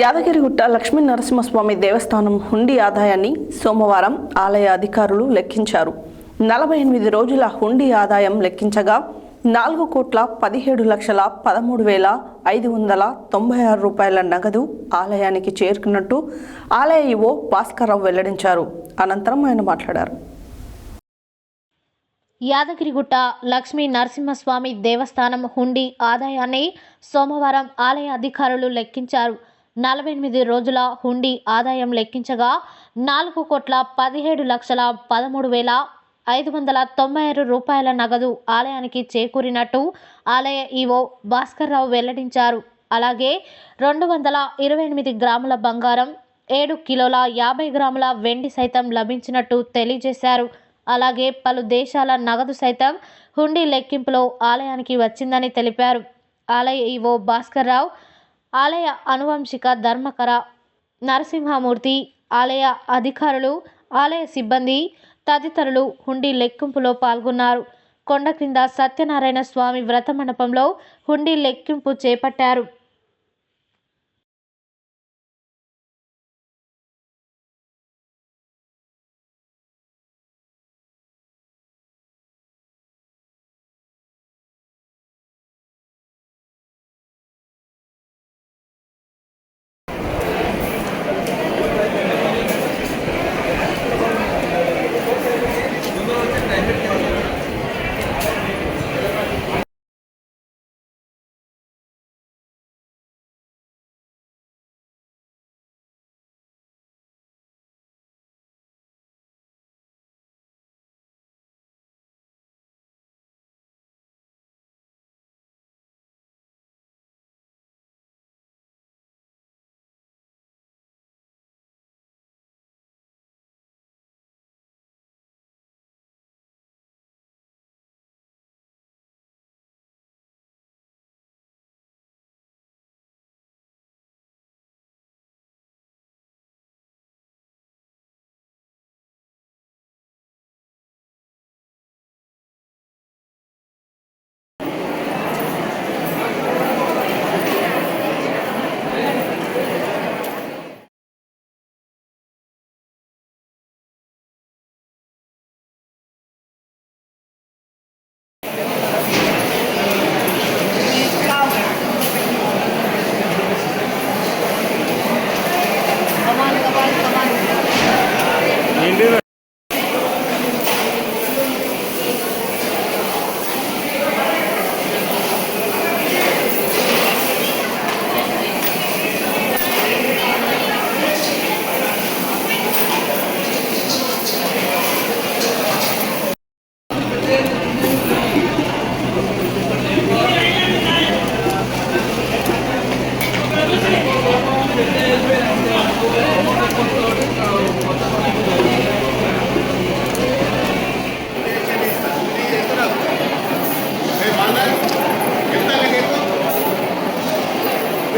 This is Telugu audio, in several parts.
యాదగిరిగుట్ట లక్ష్మీ నరసింహస్వామి దేవస్థానం హుండీ ఆదాయాన్ని సోమవారం ఆలయ అధికారులు లెక్కించారు. నలభై ఎనిమిది రోజుల హుండీ ఆదాయం లెక్కించగా నాలుగు కోట్ల పదిహేడు లక్షల పదమూడు వేల ఐదు వందల తొంభై ఆరు రూపాయల నగదు ఆలయానికి చేరుకున్నట్టు ఆలయ ఈవో భాస్కర్రావు వెల్లడించారు. అనంతరం ఆయన మాట్లాడారు. యాదగిరిగుట్ట లక్ష్మీ నరసింహస్వామి దేవస్థానం హుండీ ఆదాయాన్ని సోమవారం ఆలయ అధికారులు లెక్కించారు. నలభై ఎనిమిది రోజుల హుండీ ఆదాయం లెక్కించగా నాలుగు కోట్ల పదిహేడు లక్షల పదమూడు వేల ఐదు వందల తొంభై ఆరు రూపాయల నగదు ఆలయానికి చేకూరినట్టు ఆలయ ఈవో భాస్కర్రావు వెల్లడించారు. అలాగే రెండు వందల ఇరవై ఎనిమిది గ్రాముల బంగారం ఏడు కిలోల యాభై గ్రాముల వెండి సైతం లభించినట్టు తెలియజేశారు. అలాగే పలు దేశాల నగదు సైతం హుండీ లెక్కింపులో ఆలయానికి వచ్చిందని తెలిపారు. ఆలయ ఈవో భాస్కర్ రావు ఆలయ అనువంశిక ధర్మకర నరసింహమూర్తి ఆలయ అధికారులు ఆలయ సిబ్బంది తదితరులు హుండీ లెక్కింపులో పాల్గొన్నారు. కొండ క్రింద సత్యనారాయణ స్వామి వ్రత మండపంలో హుండీ లెక్కింపు చేపట్టారు.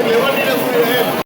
Levanta la furia de.